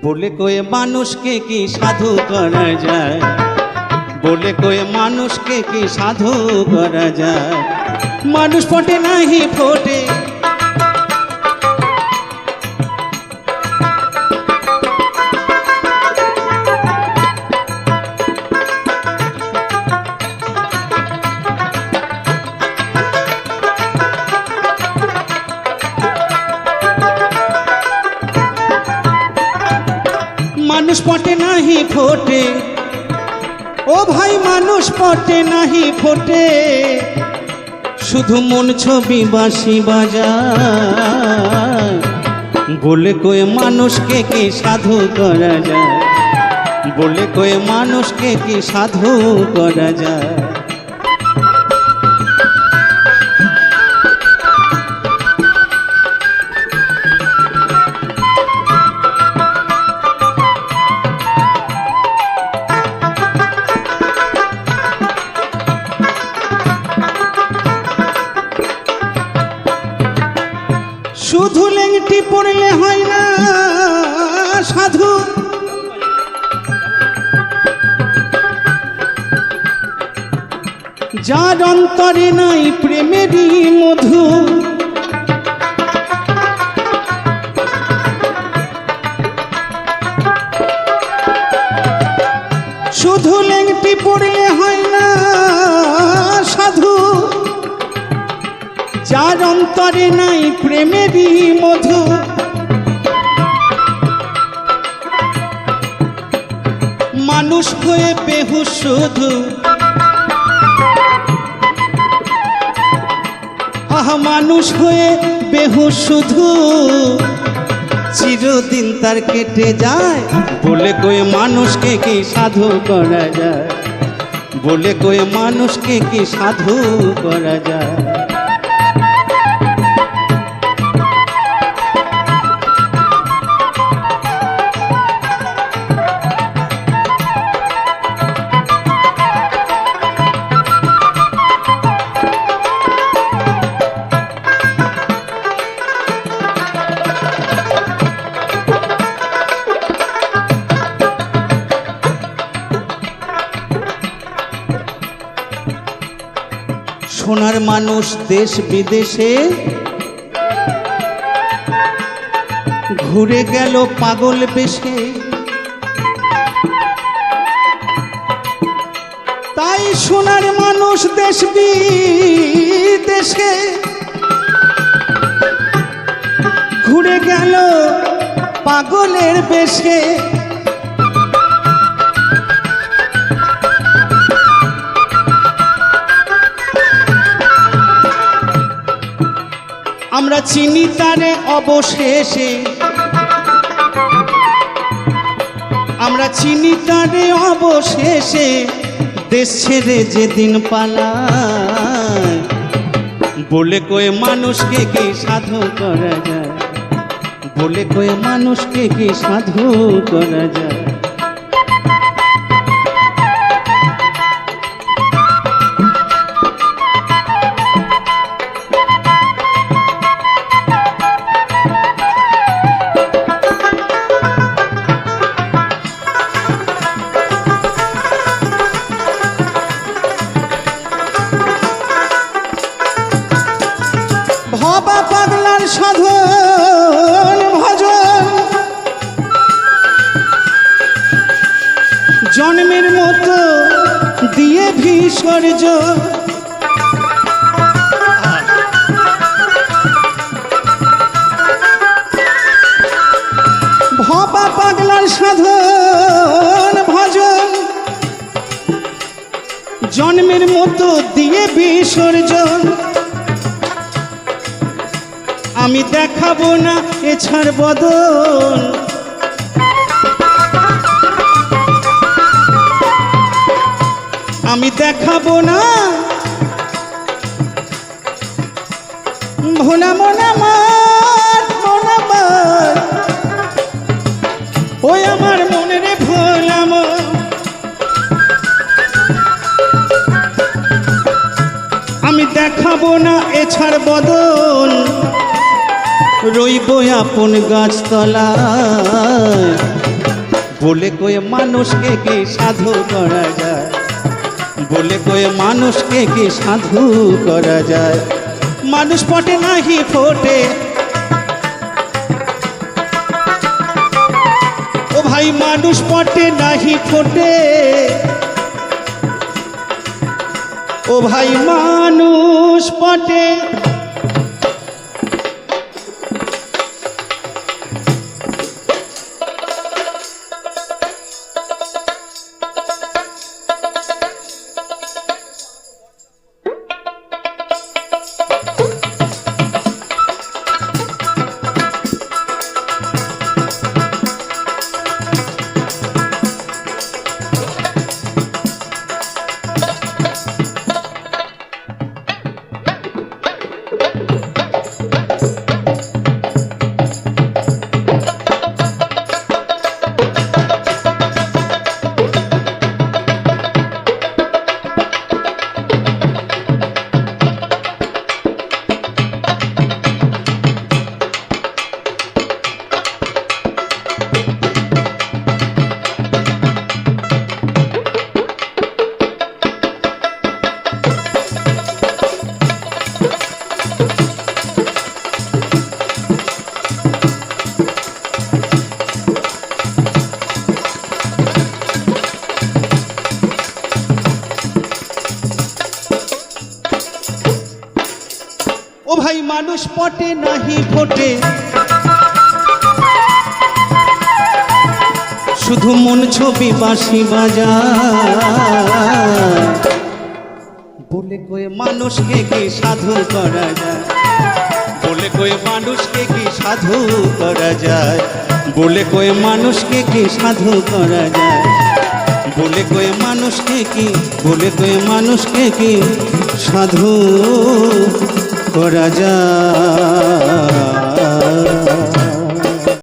বলে কয়ে মানুষকে কি সাধু করা যায়? বলে কয়ে মানুষকে কি সাধু করা যায়? মানুষ ফোটে নাহি, ফোটে ফোটে। ও ভাই, মানুষ পটে, নাহি ফোটে। শুধু মন ছবি বাসি বাজা বলে কয়ে, মানুষকে কি সাধু করা যায়? বলে কয়ে, মানুষকে কি সাধু করা যায়? শুধু লেংটি পড়লে হয় না, সাধু। যার অন্তরে নাই প্রেমেরই মধু শুধু লেংটি পড়লে হয় যার অন্তরে নাই প্রেমেরই মধু। মানুষ হয়ে বেহু শুধু। আহ, মানুষ হয়ে বেহু শুধু। চিরদিন তার কেটে যায়। বলে কয়ে মানুষকে কি সাধু করা যায়? বলে কয়ে মানুষকে কি সাধু করা যায়? সোনার মানুষ দেশ বিদেশে ঘুরে গেল পাগল বেশে। তাই সোনার মানুষ দেশ বিদেশে ঘুরে গেল পাগলের বেশে। আমরা চিনি তারে অবশেষে। আমরা চিনি তারে অবশেষে, দেশ ছেড়ে যেদিন পালায় বলে কয়ে মানুষকে কি সাধু করা যায়? বলে কয়ে মানুষকে কি সাধু করা যায়? ভবা পাগলার সাধন, ভজন। জন্মের মতো দিয়ে বিসর্জন ভবা পাগলার সাধন, ভজন। জন্মের মতো দিয়ে বিসর্জন আমি দেখাবো না এছাড় বদল। আমি দেখাবো না। ভোলা মনা মার মনা মার ওই আমার মনে রে ভোলা আমি দেখাবো না এছাড় বদল। রইব আপন গাছতলায়। বলে কয়ে মানুষকে কে সাধু করা যায়? বলে কয়ে মানুষকে কে সাধু করা যায়? মানুষ পটে নাহি ফোটে। ও ভাই, মানুষ পটে নাহি ফোটে। ও ভাই, মানুষ পটে মানুষ পটে, নাহি ফোটে। শুধু মন ছবি বাঁশি বাজা। বলে কয়ে মানুষকে কি সাধু করা যায়? বলে কয়ে মানুষকে কি সাধু করা যায়? বলে কয়ে মানুষকে কি সাধু করা যায়? বলে কয়ে মানুষকে কি, বলে কয়ে মানুষকে কি সাধু করা যায়